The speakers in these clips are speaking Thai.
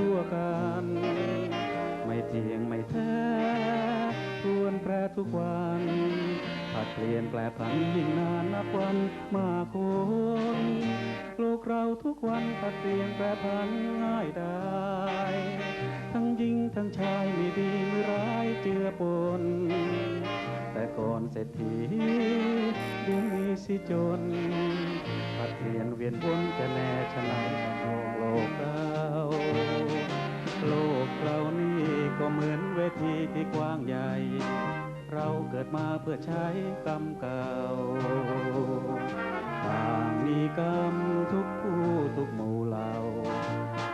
ตัวกัน ไม่เที่ยงไม่แท้รวนแปรทุกวันผัดเปลี่ยนแปลผันยิ่งนานนับวันมากคนโลกเราทุกวันผัดเปลี่ยนแปลผันง่ายได้ ทั้งหญิงทั้งชายมีดีมีร้ายเจือปน แต่ก่อนเศรษฐีเดี๋ยวนี้สิจน ผัดเปลี่ยนเวียนวนจะแน่ชะไหนมองโลกเราโลกเรานี่ก็เหมือนเวทีที่กว้างใหญ่ เราเกิดมาเพื่อใช้กรรมเก่าต่างมีกรรมทุกผู้ทุกหมู่เหล่า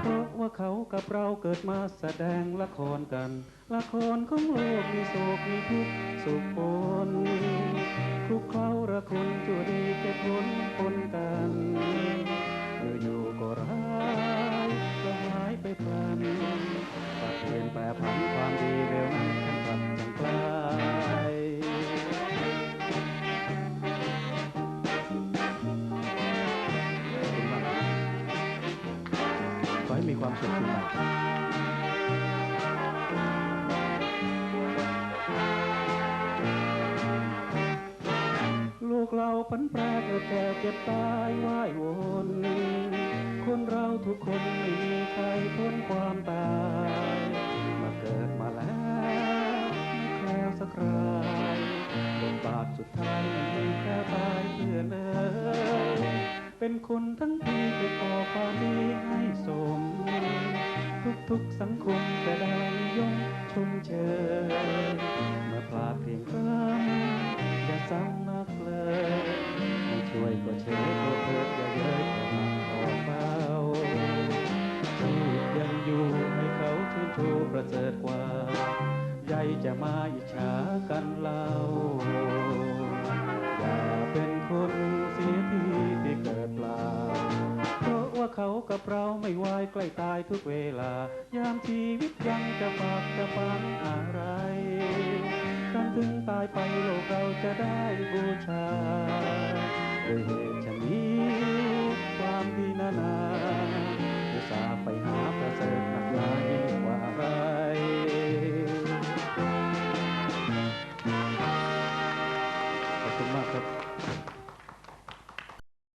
เพราะว่าเขากับเราเกิดมาแสดงละครกัน ละครของโลกมีโศกมีทุกข์สุขปน ก็ร้ายก็หายไปพลันปรับเปลี่ยนแปรผันความดีเร็วนั้นฉันกลับจังไกลขอบคุณมากขอให้มีความสุขทุกท่านลูกเราพันแปรเกิดแก่เจ็บตายว่ายวน คนเราทุกคนไม่มีใครพ้นความตายมาเกิดมาแล้วไม่แคล้วสักรายบทบาทสุดท้ายมีแค่ตายเพื่อนเอ่ยเป็นคนทั้งทีไปขอความดีให้สม ทุกๆสังคมจะ จะมาอิจฉากันเล่า อย่าเป็นคนเสียทีที่เกิดเปล่า เพราะว่าเขากับเราไม่วายใกล้ตายทุกเวลา ยามชีวิตยังจะฝากจะฝันอะไรกันถึงตายไปโลกเราจะได้บูชาด้วยเห